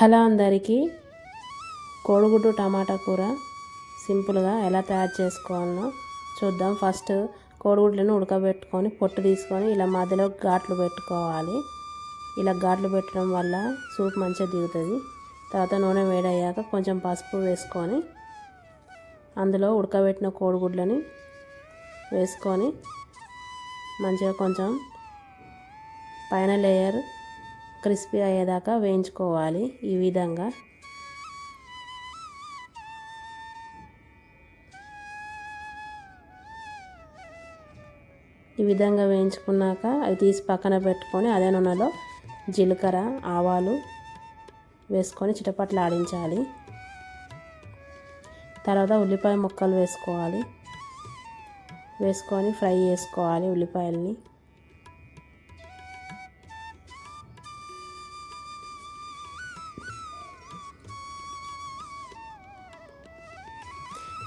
Hello అందరికీ. కోడిగుడ్డు టమాటా కూర సింపుల్గా ఎలా తయారు చేసుకోవాలనో చూద్దాం. ఫస్ట్ కోడిగుడ్లను ఉడకబెట్టుకొని పొట్టు తీసుకొని ఇలా మధ్యలో ఘాట్లు పెట్టుకోవాలి. ఇలా ఘాట్లు పెట్టడం వల్ల సూప్ మంచిగా దిగుతుంది. తర్వాత నూనె వేడయ్యాక కొంచెం పసుపు వేసుకొని అందులో ఉడకబెట్టిన కోడిగుడ్లని వేసుకొని మంచిగా కొంచెం పైన లేయర్ క్రిస్పీ అయ్యేదాకా వేయించుకోవాలి ఈ విధంగా. ఈ విధంగా వేయించుకున్నాక అవి తీసి పక్కన పెట్టుకొని అదే నూనెలో జీలకర్ర ఆవాలు వేసుకొని చిటపట్లు ఆడించాలి. తర్వాత ఉల్లిపాయ ముక్కలు వేసుకోవాలి. వేసుకొని ఫ్రై చేసుకోవాలి ఉల్లిపాయల్ని.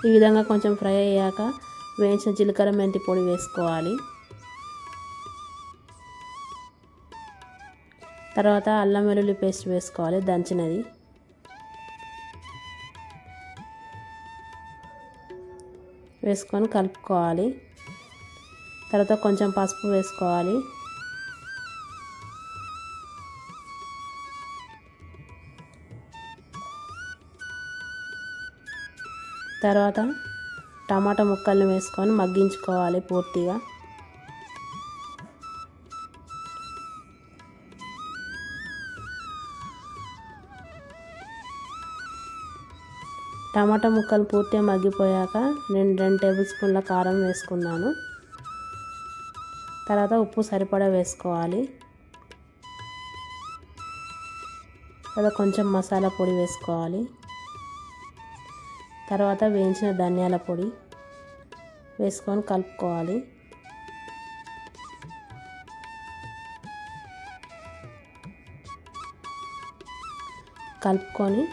ఈ విధంగా కొంచెం ఫ్రై అయ్యాక వేయించిన జీలకర్ర మెంతి పొడి వేసుకోవాలి. తర్వాత అల్లం వెల్లుల్లి పేస్ట్ వేసుకోవాలి దంచినది. వేసుకొని కలుపుకోవాలి. తర్వాత కొంచెం పసుపు వేసుకోవాలి. తర్వాత టమాటా ముక్కల్ని వేసుకొని మగ్గించుకోవాలి పూర్తిగా. టమాటా ముక్కలు పూర్తిగా మగ్గిపోయాక నేను రెండు టేబుల్ స్పూన్ల కారం వేసుకున్నాను. తర్వాత ఉప్పు సరిపడా వేసుకోవాలి. తర్వాత కొంచెం మసాలా పొడి వేసుకోవాలి. తర్వాత వేయించిన ధనియాల పొడి వేసుకొని కలుపుకోవాలి. కలుపుకొని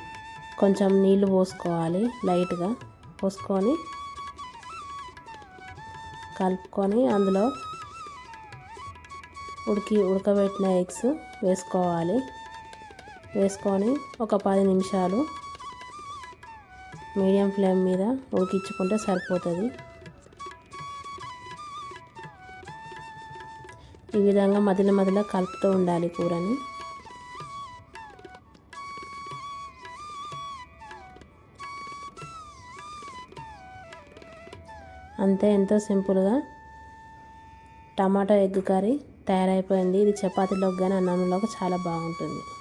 కొంచెం నీళ్ళు పోసుకోవాలి లైట్గా పోసుకొని కలుపుకొని అందులో ఉడికి ఉడకబెట్టిన ఎగ్స్ వేసుకోవాలి. వేసుకొని ఒక పది నిమిషాలు మీడియం ఫ్లేమ్ మీద ఉడికించుకుంటే సరిపోతుంది. ఈ విధంగా మధ్యలో మధ్యలో కలుపుతూ ఉండాలి కూరని. అంతే ఎంతో సింపుల్గా టమాటో ఎగ్ కర్రీ తయారైపోయింది. ఇది చపాతీలోకి కానీ అన్నంలోకి చాలా బాగుంటుంది.